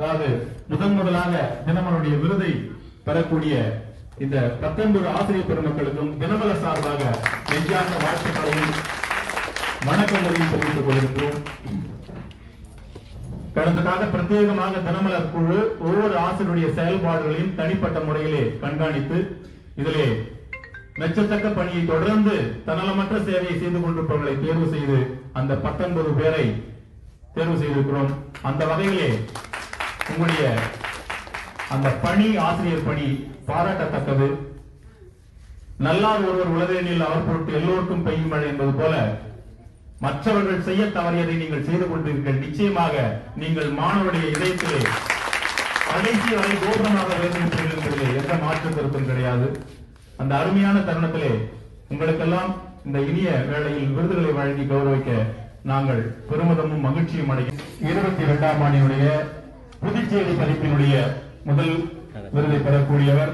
அதாவது முதன் முதலாக தினமனுடைய விருதை பெறக்கூடிய இந்த பத்தொன்பது ஆசிரியர் பெருமக்களுக்கும் தினமல சார்பாக நெஞ்சார்ந்த வாழ்த்துக்களையும் வணக்கங்களையும் தெரிவித்துக் கொள்கின்றோம். கடந்த கால பிரத்யேகமாக தினமலர் குழு ஒவ்வொரு ஆசிரியருடைய செயல்பாடுகளையும் தனிப்பட்ட முறையிலே கண்காணித்து இதிலே மெச்சத்தக்க பணியை தொடர்ந்து தன்னலமற்ற சேவையை செய்து கொண்டிருப்பவர்களை தேர்வு செய்து அந்த பத்தொன்பது பேரை தேர்வு செய்திருக்கிறோம். அந்த வகையிலே உங்களுடைய அந்த பணி ஆசிரியர் பணி பாராட்டத்தக்கது. நல்லார் ஒருவர் உலகில் அவர் பொருட்டு எல்லோருக்கும் பெய்யும் மழை என்பது போல மற்றவர்கள் செய்ய தவறியதை நீங்கள் செய்து கொண்டீர்கள் நிச்சயமாக நீங்கள் மாணவருடைய இதயத்திலே கடைசி வரை கோபுரமாக விளங்குகிறீர்கள் என்பதிலே எந்த மாற்று கருத்தும் கிடையாது. அந்த அருமையான தருணத்திலே உங்களுக்கெல்லாம் இந்த இனிய வேளையில் விருதுகளை வழங்கி கௌரவிக்க நாங்கள் பெருமிதமும் மகிழ்ச்சியும் அடைகிறோம். இருபத்தி இரண்டாம் ஆண்டினுடைய புதுச்சேரி பதிப்பினுடைய முதல் விருதை பெறக்கூடியவர்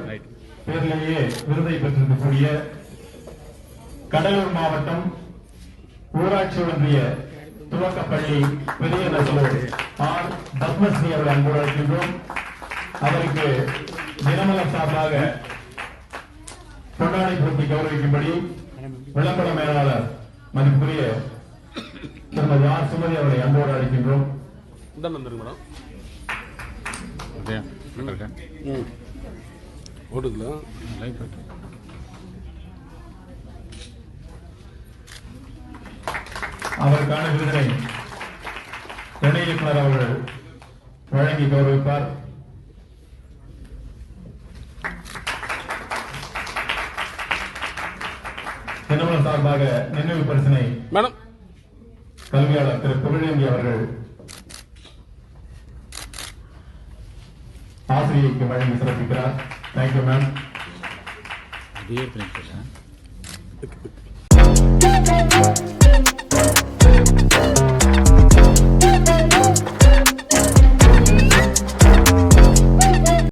பேரிலேயே விருதை பெற்றிருக்கக்கூடிய கடலூர் மாவட்டம் ஊராட்சி ஒன்றிய துவக்கப்பள்ளி பெரிய நசலூர் ஆர். பத்மஸ்ரீ அவர்கள் அன்போடு அழைக்கின்றோம். அவருக்கு தினமலர் சார்பாக கொண்டாடி பூர்த்தி கௌரவிக்கும்படி விளம்பர மேலாளர் மதிப்புரிய திருமதி ஆர். சுமதி அவர்களை அன்போடு அழைக்கின்றோம். அப்படியா ம் ஓடுதுல போயிட்டு அவருக்கான விருதினை துணை இயக்குனர் அவர்கள் வழங்கி கௌரவிப்பார். தினமலர் சார்பாக நினைவு பரிசினை மேடம். கல்வியாளர் திரு புகழேந்தி அவர்கள் ஆசிரியைக்கு வழங்கி சிறப்பிக்கிறார் தேங்க்யூ மேம் அப்படியே பண்ணிட்டு